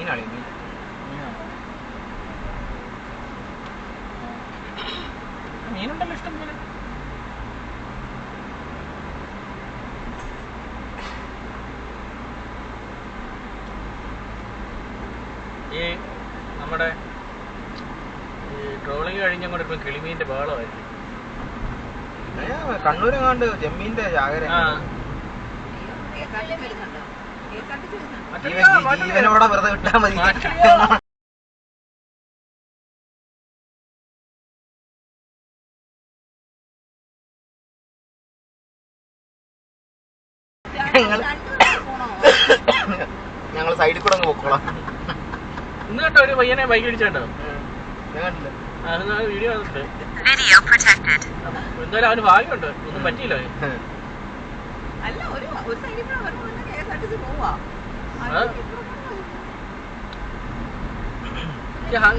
മീനാണ് മീൻ മീനുണ്ടല്ലോ ഇഷ്ടം പോലെ ഈ നമ്മുടെ ഈ ട്രോളിങ് കഴിഞ്ഞങ്ങോട്ട് ഇപ്പം കിളിമീന്റെ ബഹളമായിരിക്കും കണ്ണൂരെങ്ങാണ്ട് ജമ്മീന്റെ ജാഗര ആ ജീവനോടെ വെറുതെ വിട്ടാൽ മതി. ഞങ്ങൾ- ഞങ്ങൾ സൈഡിൽ കൂടെ അങ്ങ് പൊക്കോളാം. ഇന്ന് കേട്ടോ ഒരു പയ്യനെ ബൈക്ക് ഇടിച്ചോ വീഡിയോ എന്തായാലും അവന് ഭാഗ്യമുണ്ട്. ഒന്നും പറ്റിയില്ല അല്ല ഒരു ഒരു സൈഡിൽ 嗯，你好